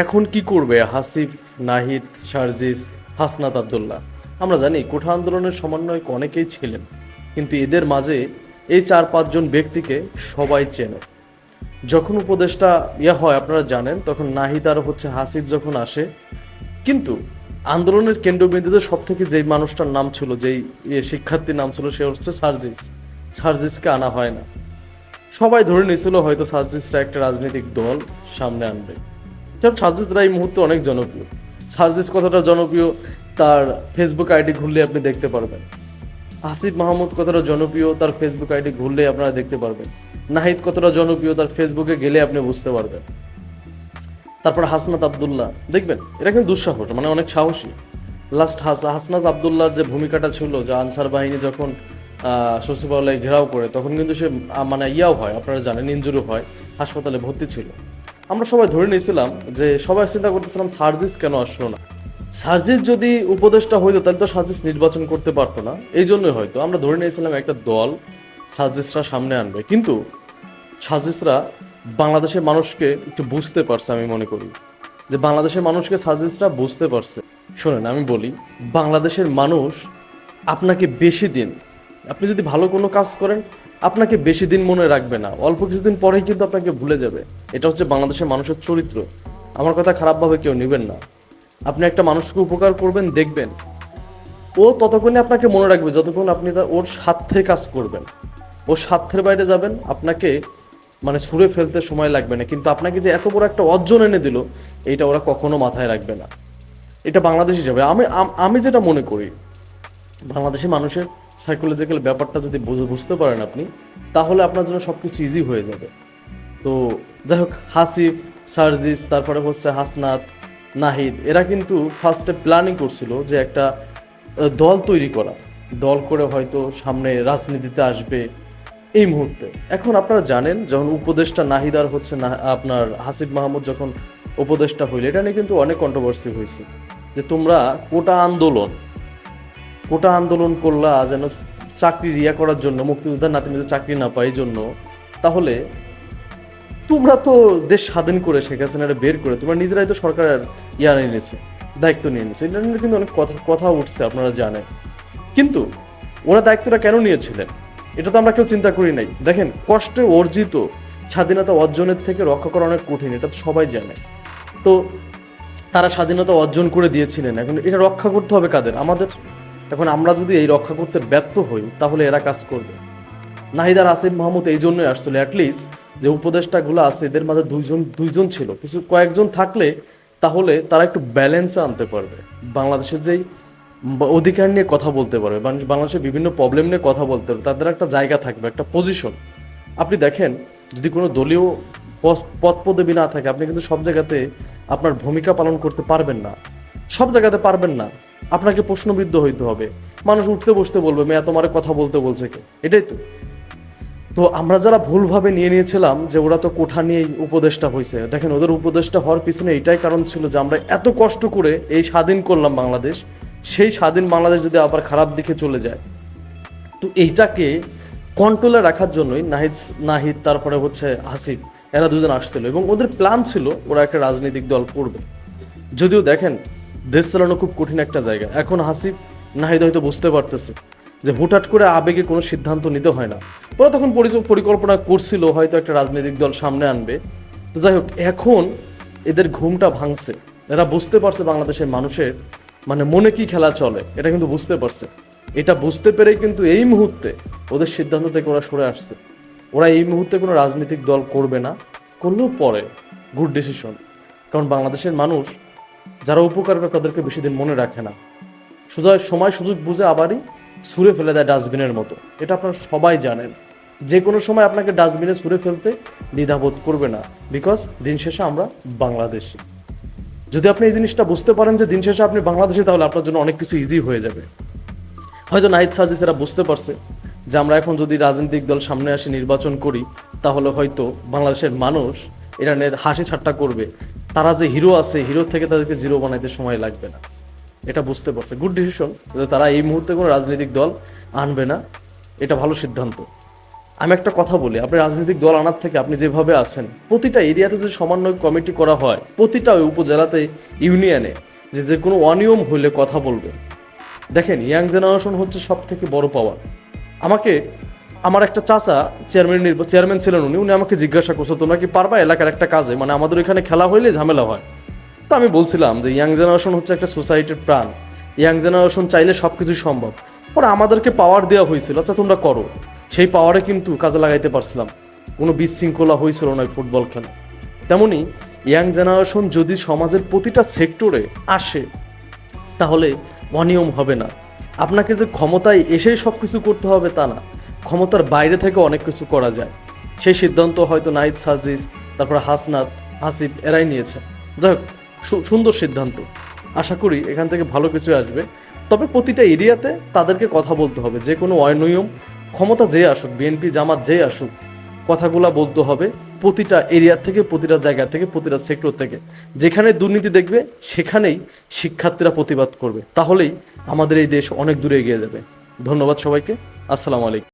এখন কি করবে হাসিফ, নাহিদ শারজিস হাসনাত আবদুল্লাহ? আমরা জানি কোঠা আন্দোলনের সমন্বয়ক অনেকেই ছিলেন, কিন্তু এদের মাঝে এই চার পাঁচজন ব্যক্তিকে সবাই চেনে। যখন উপদেশটা ইয়া হয়, আপনারা জানেন, তখন নাহিদ আর হচ্ছে হাসিফ যখন আসে, কিন্তু আন্দোলনের কেন্দ্রবিন্দুতে সব থেকে যেই মানুষটার নাম ছিল, যেই শিক্ষার্থীর নাম ছিল, সে হচ্ছে সার্জিস। সার্জিসকে আনা হয় না। সবাই ধরে নিয়েছিল হয়তো সার্জিসরা একটা রাজনৈতিক দল সামনে আনবে। কারণ সার্জিসরা এই মুহূর্তে অনেক জনপ্রিয়। সার্জিস কতটা জনপ্রিয়, তার ফেসবুক আইডি ঘুরলে আপনি দেখতে পারবেন। আসিফ মাহমুদ কতটা জনপ্রিয়, তার ফেসবুক আইডি ঘুরলে আপনারা দেখতে পারবেন। নাহিদ কতটা জনপ্রিয়, তার ফেসবুকে গেলে আপনি বুঝতে পারবেন। তারপর হাসনাত আবদুল্লাহ, দেখবেন এটা কিন্তু দুঃসাহস মানে অনেক সাহসী। লাস্ট হাস হাসনাজ আবদুল্লাহর যে ভূমিকাটা ছিল, যে আনসার বাহিনী যখন সচিবালয়ে ঘেরাও করে, তখন কিন্তু সে মানে ইয়াও হয়, আপনারা জানেন ইঞ্জুরি হয়, হাসপাতালে ভর্তি ছিল। আমরা সবাই ধরে নিয়েছিলাম যে সবাই চিন্তা করতেছিলাম সার্জিস কেন আসলো না। সার্জিস যদি উপদেশটা হইতো, তাহলে তো সার্জিস নির্বাচন করতে পারতো না। এই জন্যই হয়তো আমরা ধরে নিয়েছিলাম একটা দল সার্জিসরা সামনে আনবে। কিন্তু সার্জিসরা বাংলাদেশের মানুষকে একটু বুঝতে পারছে, আমি মনে করি। যে বাংলাদেশের মানুষকে সার্জিসরা বুঝতে পারছে। শোনেন, আমি বলি, বাংলাদেশের মানুষ আপনাকে বেশি দিন আপনি যদি ভালো কোনো কাজ করেন, আপনাকে বেশি দিন মনে রাখবে না। অল্প কিছুদিন পরেই কিন্তু আপনাকে ভুলে যাবে। এটা হচ্ছে বাংলাদেশের মানুষের চরিত্র। আমার কথা খারাপভাবে কেউ নেবেন না। আপনি একটা মানুষকে উপকার করবেন, দেখবেন। ও ততক্ষণে আপনাকে মনে রাখবে যতক্ষণ আপনি তার ওর স্বার্থে কাজ করবেন। ওর স্বার্থের বাইরে যাবেন, আপনাকে মানে ছুঁড়ে ফেলতে সময় লাগবে না। কিন্তু আপনাকে যে এত বড় একটা অর্জন এনে দিল এইটা ওরা কখনো মাথায় রাখবে না। এটা বাংলাদেশ হিসাবে। আমি আমি যেটা মনে করি, বাংলাদেশের মানুষের সাইকোলজিক্যাল ব্যাপারটা যদি বুঝ- বুঝতে পারেন আপনি, তাহলে আপনার জন্য সব কিছু ইজি হয়ে যাবে। তো যাই হোক, হাসিফ, সার্জিস, তারপরে হচ্ছে হাসনাত, নাহিদ, এরা কিন্তু ফার্স্টে প্ল্যানিং করছিল যে একটা দল তৈরি করা। দল করে হয়তো সামনে রাজনীতিতে আসবে এই মুহূর্তে। এখন আপনারা জানেন, যখন উপদেষ্টা নাহিদ আর হচ্ছে না আপনার হাসিফ মাহমুদ যখন উপদেষ্টা হইল, এটা নিয়ে কিন্তু অনেক কন্ট্রোভার্সি হয়েছে। যে তোমরা কোটা আন্দোলন কোটা আন্দোলন করলা যেন চাকরি রিয়া করার জন্য, মুক্তিযোদ্ধার নাতিনিদের চাকরি না পাই জন্য। তাহলে তোমরা তো দেশ স্বাধীন করে শেখ হাসিনারে বের করে, তোমরা নিজেরাই তো সরকারের ইয়া নিয়ে নিয়েছে, দায়িত্ব নিয়ে নিয়েছে। এটা নিয়ে কিন্তু অনেক কথা কথা উঠছে, আপনারা জানেন। কিন্তু ওরা দায়িত্বটা কেন নিয়েছিলেন? এটা তো আমরা কেউ চিন্তা করি নাই। দেখেন, কষ্টে অর্জিত স্বাধীনতা অর্জনের থেকে রক্ষা করা অনেক কঠিন, এটা তো সবাই জানে। তো তারা স্বাধীনতা অর্জন করে দিয়েছিলেন, এখন এটা রক্ষা করতে হবে কাদের? আমাদের এখন আমরা যদি এই রক্ষা করতে ব্যর্থ হই, তাহলে এরা কাজ করবে। নাহিদার আসিফ মাহমুদ এই জন্যই আসছিল অ্যাটলিস্ট যে উপদেষ্টাগুলো আছে, এদের মাঝে দুইজন দুইজন ছিল। কিছু কয়েকজন থাকলে তাহলে তারা একটু ব্যালেন্সে আনতে পারবে। বাংলাদেশের যেই অধিকার নিয়ে কথা বলতে পারবে বাংলাদেশের বিভিন্ন প্রবলেম নিয়ে কথা বলতে পারবে, তাদের একটা জায়গা থাকবে, একটা পজিশন আপনি দেখেন, যদি কোনো দলীয় পদ পদবি না থাকে, আপনি কিন্তু সব জায়গাতে আপনার ভূমিকা পালন করতে পারবেন না। সব জায়গাতে পারবেন না। আপনাকে প্রশ্নবিদ্ধ হইতে হবে। মানুষ উঠতে বসতে বলবে, মেয়া, তোমার কথা বলতে বলছে কে? এটাই তো। তো আমরা যারা ভুলভাবে নিয়ে নিয়েছিলাম যে ওরা তো কোঠা নিয়েই উপদেশটা হয়েছে দেখেন ওদের উপদেশটা হওয়ার পিছনে এটাই কারণ ছিল যে আমরা এত কষ্ট করে এই স্বাধীন করলাম বাংলাদেশ, সেই স্বাধীন বাংলাদেশ যদি আবার খারাপ দিকে চলে যায়। তো এইটাকে কন্ট্রোলে রাখার জন্যই নাহিদ নাহিদ, তারপরে হচ্ছে হাসিব, এরা দুজন আসছিল এবং ওদের প্ল্যান ছিল ওরা একটা রাজনৈতিক দল করবে। যদিও দেখেন দেশ চালানো খুব কঠিন একটা জায়গা। এখন হাসিব নাহিদ হয়তো বুঝতে পারতেছে যে হুটহাট করে আবেগে কোনো সিদ্ধান্ত নিতে হয় না। ওরা তখন পরিকল্পনা করছিল, হয়তো একটা রাজনৈতিক দল সামনে আনবে। তো যাই হোক, এখন এদের ঘুমটা ভাঙছে। এরা বুঝতে পারছে বাংলাদেশের মানুষের মানে মনে কি খেলা চলে, এটা কিন্তু বুঝতে পারছে। এটা বুঝতে পেরেই কিন্তু এই মুহূর্তে ওদের সিদ্ধান্ত থেকে ওরা সরে আসছে। ওরা এই মুহূর্তে কোনো রাজনৈতিক দল করবে না। করলেও পরে গুড ডিসিশন কারণ বাংলাদেশের মানুষ যারা উপকার করে তাদেরকে বেশি দিন মনে রাখে না। শুধু সময় সুযোগ বুঝে আবারই ছুঁড়ে ফেলে দেয় ডাস্টবিনের মতো। এটা আপনারা সবাই জানেন। যে কোনো সময় আপনাকে ডাস্টবিনে ছুঁড়ে ফেলতে দ্বিধাবোধ করবে না। বিকজ দিন শেষে আমরা বাংলাদেশি। যদি আপনি এই জিনিসটা বুঝতে পারেন যে দিন শেষে আপনি বাংলাদেশে, তাহলে আপনার জন্য অনেক কিছু ইজি হয়ে যাবে। হয়তো নাহিদ সাজিস এরা বুঝতে পারছে যে আমরা এখন যদি রাজনৈতিক দল সামনে আসে নির্বাচন করি, তাহলে হয়তো বাংলাদেশের মানুষ ইরানের হাসি ঠাট্টা করবে। তারা যে হিরো আছে হিরো থেকে তাদেরকে জিরো বানাইতে সময় লাগবে না। এটা বুঝতে পারছে। গুড ডিসিশন তারা এই মুহূর্তে কোনো রাজনৈতিক দল আনবে না। এটা ভালো সিদ্ধান্ত। আমি একটা কথা বলি, আপনি রাজনৈতিক দল আনার থেকে আপনি যেভাবে আছেন, প্রতিটা এরিয়াতে যদি সমন্বয় কমিটি করা হয়, প্রতিটা ওই উপজেলাতে ইউনিয়নে যে যে কোনো অনিয়ম হলে কথা বলবে। দেখেন ইয়াং জেনারেশন হচ্ছে সব থেকে বড় পাওয়ার আমাকে আমার একটা চাচা চেয়ারম্যান চেয়ারম্যান ছিলেন উনি উনি আমাকে জিজ্ঞাসা করছ, তোমরা কি পারবা এলাকার একটা কাজে? মানে আমাদের এখানে খেলা হইলে ঝামেলা হয়। তো আমি বলছিলাম যে ইয়াং জেনারেশন হচ্ছে একটা সোসাইটির প্রাণ। ইয়াং জেনারেশন চাইলে সব কিছুই সম্ভব। পরে আমাদেরকে পাওয়ার দেওয়া হয়েছিল আচ্ছা তোমরা করো। সেই পাওয়ারে কিন্তু কাজে লাগাইতে পারছিলাম। কোনো বিশৃঙ্খলা হয়েছিল না ফুটবল খেলা। তেমনি ইয়াং জেনারেশন যদি সমাজের প্রতিটা সেক্টরে আসে, তাহলে অনিয়ম হবে না। আপনাকে যে ক্ষমতায় এসেই সব কিছু করতে হবে তা না। ক্ষমতার বাইরে থেকে অনেক কিছু করা যায়। সেই সিদ্ধান্ত হয়তো নাইদ সাজিস, তারপর হাসনাত আসিফ এরাই নিয়েছে। যাই হোক সুন্দর সিদ্ধান্ত। আশা করি এখান থেকে ভালো কিছু আসবে। তবে প্রতিটা এরিয়াতে তাদেরকে কথা বলতে হবে। যে কোনো অনিয়ম, ক্ষমতা যে আসুক, বিএনপি, জামাত যে আসুক, কথাগুলা বলতে হবে প্রতিটা এরিয়া থেকে, প্রতিটা জায়গা থেকে, প্রতিটা সেক্টর থেকে। যেখানে দুর্নীতি দেখবে, সেখানেই শিক্ষার্থীরা প্রতিবাদ করবে। তাহলেই আমাদের এই দেশ অনেক দূরে এগিয়ে যাবে। ধন্যবাদ সবাইকে। আসসালামু আলাইকুম।